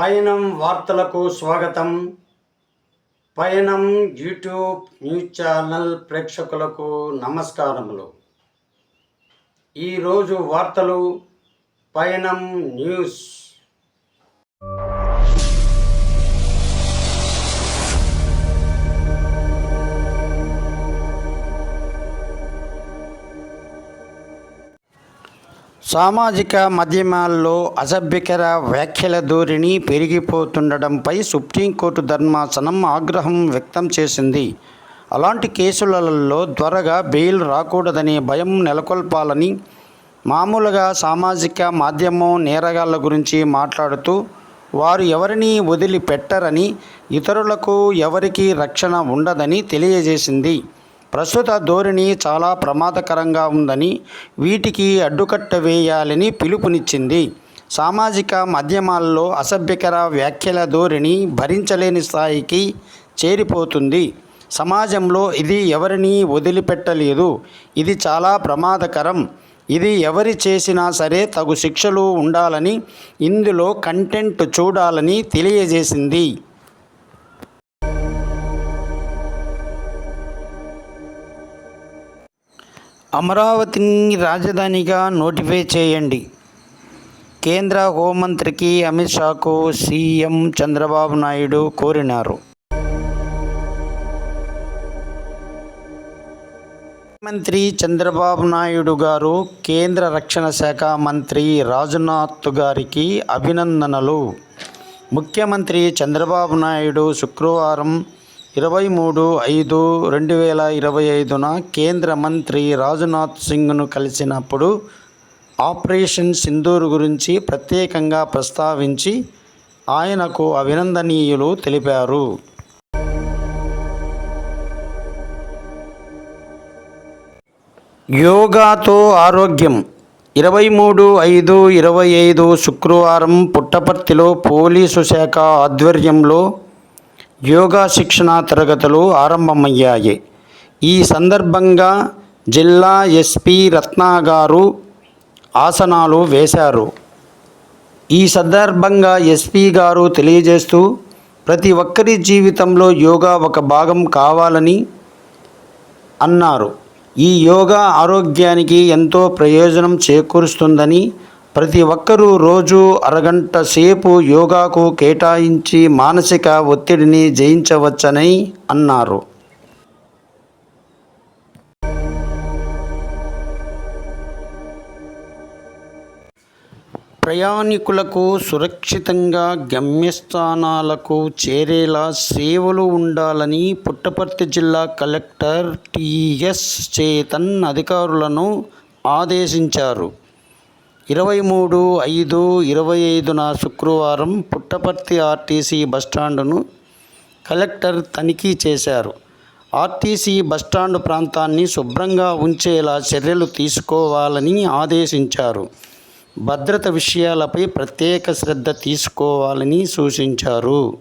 పయనం వార్తలకు స్వాగతం. పయనం యూట్యూబ్ న్యూస్ ఛానల్ ప్రేక్షకులకు నమస్కారములు. ఈరోజు వార్తలు పయనం న్యూస్. సామాజిక మాధ్యమాల్లో అసభ్యకర వ్యాఖ్యల ధోరణి పెరిగిపోతుండడంపై సుప్రీంకోర్టు ధర్మాసనం ఆగ్రహం వ్యక్తం చేసింది. అలాంటి కేసులలో త్వరగా బెయిల్ రాకూడదనే భయం నెలకొల్పాలని మామూలుగా సామాజిక మాధ్యమం నేరగాళ్ళ గురించి మాట్లాడుతూ వారు ఎవరిని వదిలిపెట్టరని ఇతరులకు ఎవరికీ రక్షణ ఉండదని తెలియజేసింది. ప్రస్తుత ధోరణి చాలా ప్రమాదకరంగా ఉందని వీటికి అడ్డుకట్ట వేయాలని పిలుపునిచ్చింది. సామాజిక మాధ్యమాల్లో అసభ్యకర వ్యాఖ్యల ధోరణి భరించలేని స్థాయికి చేరిపోతుంది. సమాజంలో ఇది ఎవరిని వదిలిపెట్టలేదు. ఇది చాలా ప్రమాదకరం. ఇది ఎవరి చేసినా సరే తగు శిక్షలు ఉండాలని ఇందులో కంటెంట్ చూడాలని తెలియజేసింది. అమరావతిని రాజధానిగా నోటిఫై చేయండి. కేంద్ర హోంమంత్రికి అమిత్ షాకు సీఎం చంద్రబాబు నాయుడు కోరినారు. మంత్రి చంద్రబాబు నాయుడు గారు కేంద్ర రక్షణ శాఖ మంత్రి రాజ్నాథ్ గారికి అభినందనలు. ముఖ్యమంత్రి చంద్రబాబు నాయుడు శుక్రవారం ఇరవై మూడు ఐదు రెండు వేల ఇరవై ఐదున కేంద్ర మంత్రి రాజ్నాథ్ సింగ్ను కలిసినప్పుడు ఆపరేషన్ సింధూర్ గురించి ప్రత్యేకంగా ప్రస్తావించి ఆయనకు అభినందనీయులు తెలిపారు. యోగాతో ఆరోగ్యం. ఇరవై మూడు ఐదు ఇరవై ఐదు శుక్రవారం పుట్టపర్తిలో పోలీసు శాఖ ఆధ్వర్యంలో యోగా శిక్షణా తరగతులు ఆరంభమయ్యాయి. ఈ సందర్భంగా జిల్లా ఎస్పీ రత్నా గారు ఆసనాలు వేశారు. ఈ సందర్భంగా ఎస్పీ గారు తెలియజేస్తూ ప్రతి ఒక్కరి జీవితంలో యోగా ఒక భాగం కావాలని అన్నారు. ఈ యోగా ఆరోగ్యానికి ఎంతో ప్రయోజనం చేకూరుస్తుందని ప్రతి ఒక్కరూ రోజు అరగంట సేపు యోగాకు కేటాయించి మానసిక ఒత్తిడిని జయించవచ్చని అన్నారు. ప్రయాణికులకు సురక్షితంగా గమ్యస్థానాలకు చేరేలా సేవలు ఉండాలని పుట్టపర్తి జిల్లా కలెక్టర్ టిఎస్ చేతన్ అధికారులను ఆదేశించారు. ఇరవై మూడు ఐదు ఇరవై ఐదున శుక్రవారం పుట్టపర్తి ఆర్టీసీ బస్టాండును కలెక్టర్ తనిఖీ చేశారు. ఆర్టీసీ బస్టాండు ప్రాంతాన్ని శుభ్రంగా ఉంచేలా చర్యలు తీసుకోవాలని ఆదేశించారు. భద్రత విషయాలపై ప్రత్యేక శ్రద్ధ తీసుకోవాలని సూచించారు.